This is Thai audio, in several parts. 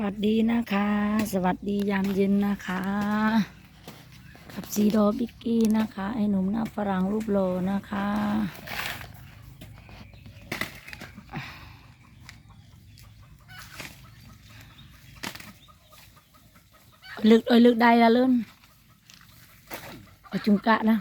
วัสดีนะคะ สวัสดียามเย็นนะคะ กับซีโดบิกกี้นะคะ ไอหนุ่มหน้าฝรั่งรูปโลนะคะ ลึกเอ้ยลึกได้ละเลื่อนจุงกะนะ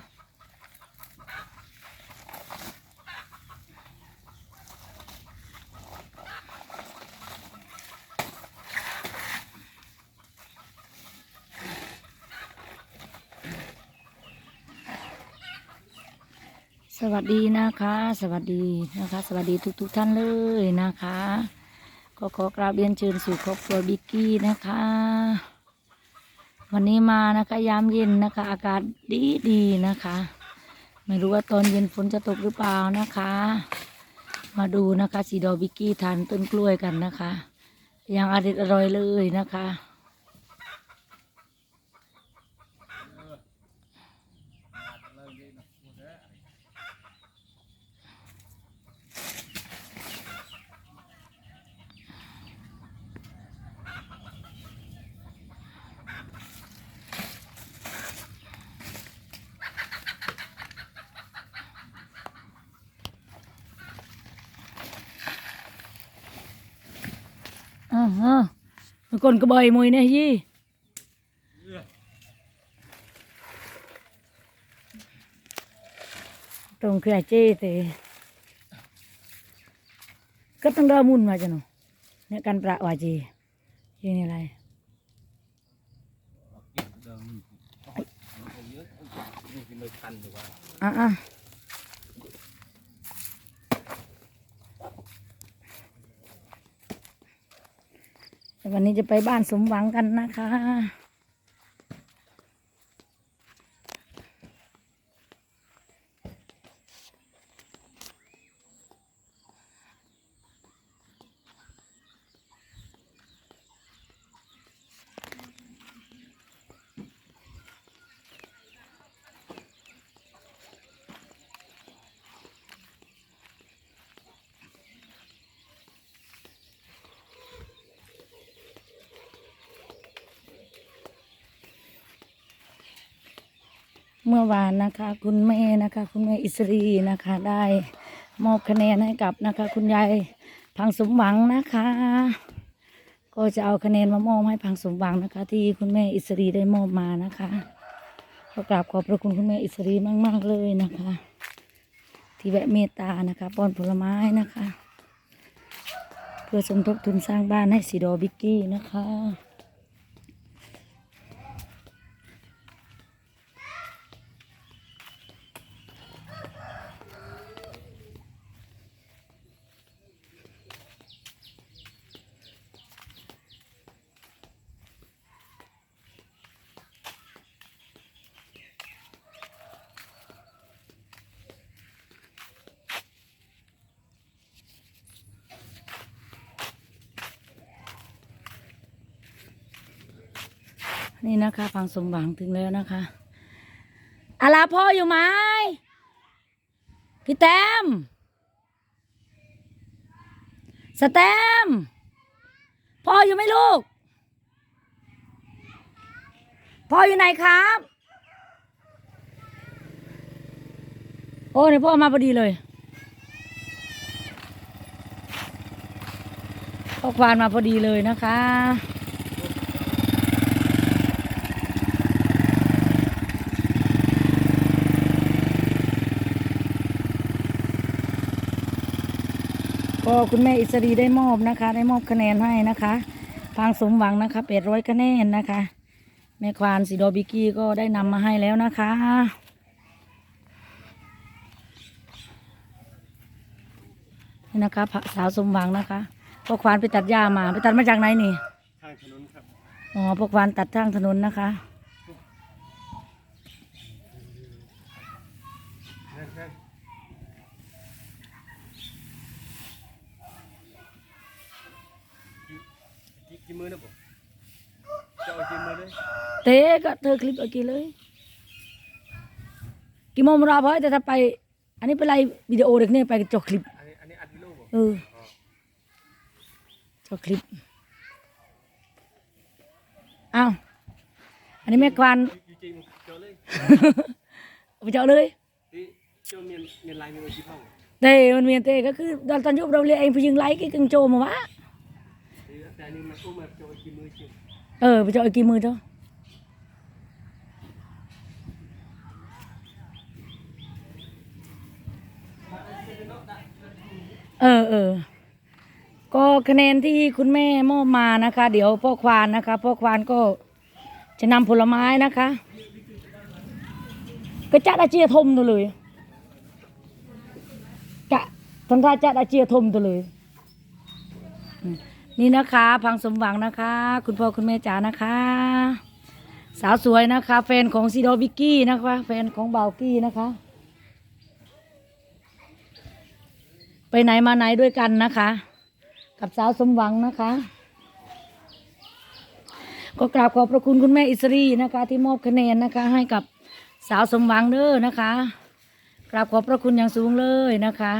สวัสดีนะคะ สวัสดีนะคะ สวัสดีทุกๆทท่านเลยนะคะ ก็ขอกราบเรียนเชิญสู่ครอบครัวบิกกี้นะคะ วันนี้มานะคะยามเย็นนะคะ อากาศดีดีนะคะ ไม่รู้ว่าตอนเย็นฝนจะตกหรือเปล่านะคะ มาดูนะคะสีดอบิกกี้ทานต้นกล้วยกันนะคะ ยังอร่อยเลยนะคะ อ่าฮะมันคนกระบอยมวยเนี่ยยี่ตรงคือเจ๊เตก็ต้องเดินมุนมาจ้ะหนูเนี่ยกันประวาจียี่นี่อะไรอะอะ วันนี้จะไปบ้านสมหวังกันนะคะ เมื่อวานนะคะ คุณแม่นะคะ คุณแม่อิสรีนะคะ ได้มอบคะแนนให้กับนะคะ คุณยายพังสมหวังนะคะ ก็จะเอาคะแนนมามอบให้พังสมหวังนะคะ ที่คุณแม่อิสรีได้มอบมานะคะก็กราบขอบพระคุณคุณแม่อิสรีมากๆเลยนะคะ ที่แวะเมตตานะคะป้อนผลไม้นะคะ เพื่อสมทบทุนสร้างบ้านให้สีดอบิกกี้นะคะ นี่นะคะพังสมหวังถึงแล้วนะคะอาลาพ่ออยู่ไหมพี่แต้มสแตมพ่ออยู่ไหมลูก พ่ออยู่ไหนครับ โอ้เนี่ยพ่อมาพอดีเลยพ่อควานมาพอดีเลยนะคะ ก็คุณแม่อิสรีได้มอบนะคะ ได้มอบคะแนนให้นะคะพางสมหวังนะคะเป็ดร้อยคะแนนนะคะ แม่ควานสีโดบิกกี้ก็ได้นำมาให้แล้วนะคะนี่นะคะพระสาวสมหวังนะคะพ่อควานไปตัดหญ้ามา ไปตัดมาจากไหนนี่ทางถนนครับอ๋อพ่อควานตัดทางถนนนะคะ มือนะผมจะเอากินมือเลยเต้ก็เธอคลิปเอากินเลยกี่โมงรอพราแต่ถ้าไป อันนี้เป็นไรวิดีโอเด็กเนี่ยไปจบคลิปอันนี้อันนี้อัดวิดีโอผมเออจบคลิปอ้าวอันนี้แม่ควานอยู่จริเลยไปเจาะเลยเมีตมันเมียนเต้ก็คือตอนยุบเราเรียกเองพยิงไลค์ก็กึ่งโจมาวะ แต่อันนี้มันก็มาเจะกินมือจริงเออไปเจาะอีกกี่มือเจ้าเออเออก็คะแนนที่คุณแม่มอบมานะคะ เดี๋ยวพ่อควานนะคะพ่อควานก็จะนำผลไม้นะคะ ก็จัดอาเจียทมตัวเลยกะทำท่าจัดอาเจียทมตัวเลย นี่นะคะ พังสมหวังนะคะ คุณพ่อคุณแม่จ๋านะคะ สาวสวยนะคะ แฟนของซีโดบิกกี้นะคะแฟนของเบากี้นะคะ ไปไหนมาไหนด้วยกันนะคะ กับสาวสมหวังนะคะ ก็กราบขอบพระคุณคุณแม่อิสรีนะคะ ที่มอบคะแนนนะคะ ให้กับสาวสมหวังเด้อนะคะกราบขอบพระคุณอย่างสูงเลยนะคะ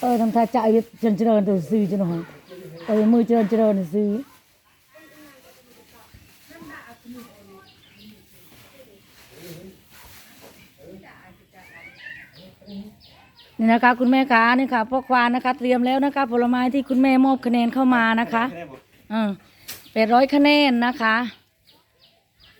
เออทำท่าจ่ายจนเจริญตัวซื้อจะหน่อยเออมือเจริญเจริญซื้อนี่นะคะคุณแม่คะนี่ค่ะพ่อควานนะคะ เตรียมแล้วนะคะ ผลไม้ที่คุณแม่มอบคะแนนเข้ามานะคะอกเออแปดร้อยคะแนนนะคะ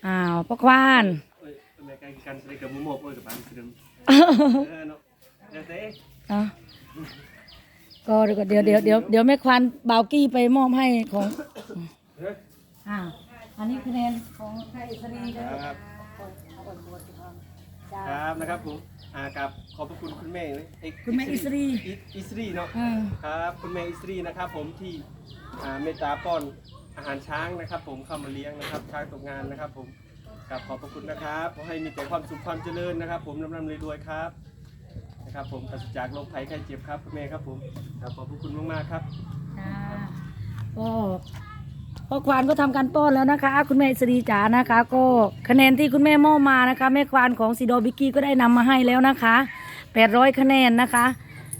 อ้าวพ่อควานเอ้ยอเมริ กันกันใส่กับมุมมอบเอ้ยกับบ้านคือเดิมเออเนาะเดี๋ยวเต้อะก็เดี๋ยวเดี๋ยวเดี๋ยวเดี๋ยวแม่ควานบ่าวกี้ไปมอบให้ของเฮ้ยอ่าอันนี้คะแนนของไทยสรีเด้อครับจ้าครับนะครับผมอ่ากับขอบพระคุณคุณแม่เลยเอ้ยคุณแม่อิสรีอิอิสรีเนาะอืมครับคุณแม่อิสรีนะครับ ผมที่อ่าเมตตาป้อนอาหารช้างนะครับ ผมเข้ามาเลี้ยงนะครับช้างตกงานนะครับ ผมกับขอบพระคุณนะครับขอให้มีแต่ความสุขความเจริญนะครับ ผมร่ำๆรวยๆครับ นะครับผมปราศจากโรคภัยไข้เจ็บครับคุณแม่ครับผมครับขอบพระคุณมากๆครับ จ้าก็พ่อควานก็ทำการป้อนแล้วนะคะ คุณแม่อิสรีจ๋านะคะ ก็คะแนนที่คุณแม่มอบมานะคะ แม่ควานของซีโดบิกกี้ก็ได้นำมาให้แล้วนะคะ800คะแนนนะคะ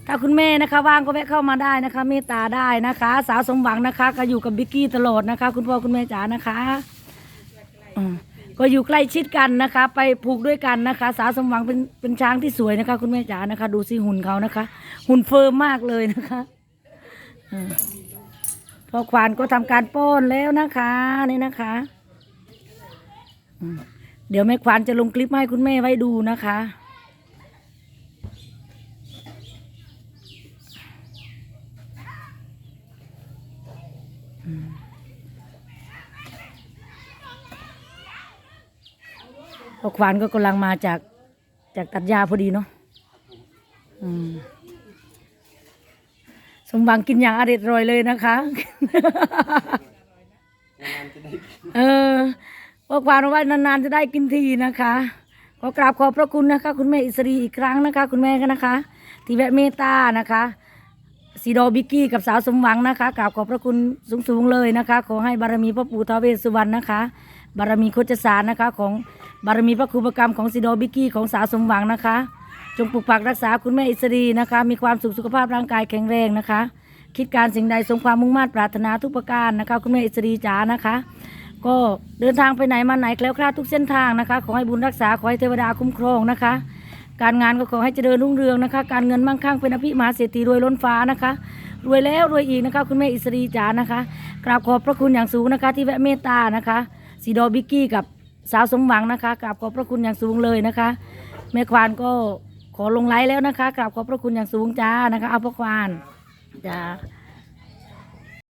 ถ้าคุณแม่นะคะว่างก็แวะเข้ามาได้นะคะ เมตตาได้นะคะ สาวสมหวังนะคะ ก็อยู่กับบิกกี้ตลอดนะคะ คุณพ่อคุณแม่จ๋านะคะอืม ก็อยู่ใกล้ชิดกันนะคะ ไปผูกด้วยกันนะคะ สาสมหวังเป็นเป็นช้างที่สวยนะคะ คุณแม่จ๋านะคะ ดูสิหุ่นเขานะคะ หุ่นเฟิร์มมากเลยนะคะพอควานก็ทำการป้อนแล้วนะคะนี่นะคะเดี๋ยวแม่ควานจะลงคลิปให้คุณแม่ไว้ดูนะคะ พอควานก็กำลังมาจากจากตัดยาพอดีเนาะอืมสมหวังกินอย่างอร่อยอร่อยเลยนะคะนานๆจะได้กินเออพอควานบอกว่านานๆจะได้กินทีนะคะขอกราบขอบพระคุณนะคะ คุณแม่อิสรีอีกครั้งนะคะ คุณแม่ก็นะคะที่แวะเมตตานะคะซีโดบิกกี้กับสาวสมหวังนะคะกราบขอบพระคุณสูงๆเลยนะคะ ขอให้บารมีพ่อปู่ท้าวเวสสุวรรณนะคะ บารมีโคจสารนะคะของ บารมีพระครูประกรรมของซีโดบิกกี้ของสาวสมหวังนะคะ จงปกปักรักษาคุณแม่อิสรีนะคะ มีความสุขสุขภาพร่างกายแข็งแรงนะคะ คิดการสิ่งใดสมความมุ่งมั่นปรารถนาทุกประการนะคะ คุณแม่อิสรีจ๋านะคะ ก็เดินทางไปไหนมาไหนแคล้วคลาดทุกเส้นทางนะคะ ขอให้บุญรักษาขอให้เทวดาคุ้มครองนะคะ การงานก็ขอให้เจริญรุ่งเรืองนะคะ การเงินมั่งคั่งเป็นอภิมหาเศรษฐีรวยล้นฟ้านะคะรวยแล้วรวยอีกนะคะคุณแม่อิสรีจ๋านะคะกราบขอบพระคุณอย่างสูงนะคะ ที่แวะเมตตานะคะสีดอบิกกี้กับ สาวสมหวังนะคะกราบขอบพระคุณอย่างสูงเลยนะคะ แม่ควานก็ขอลงไลฟ์แล้วนะคะกราบขอบพระคุณอย่างสูงจ้านะคะ เอาพระควานจ้า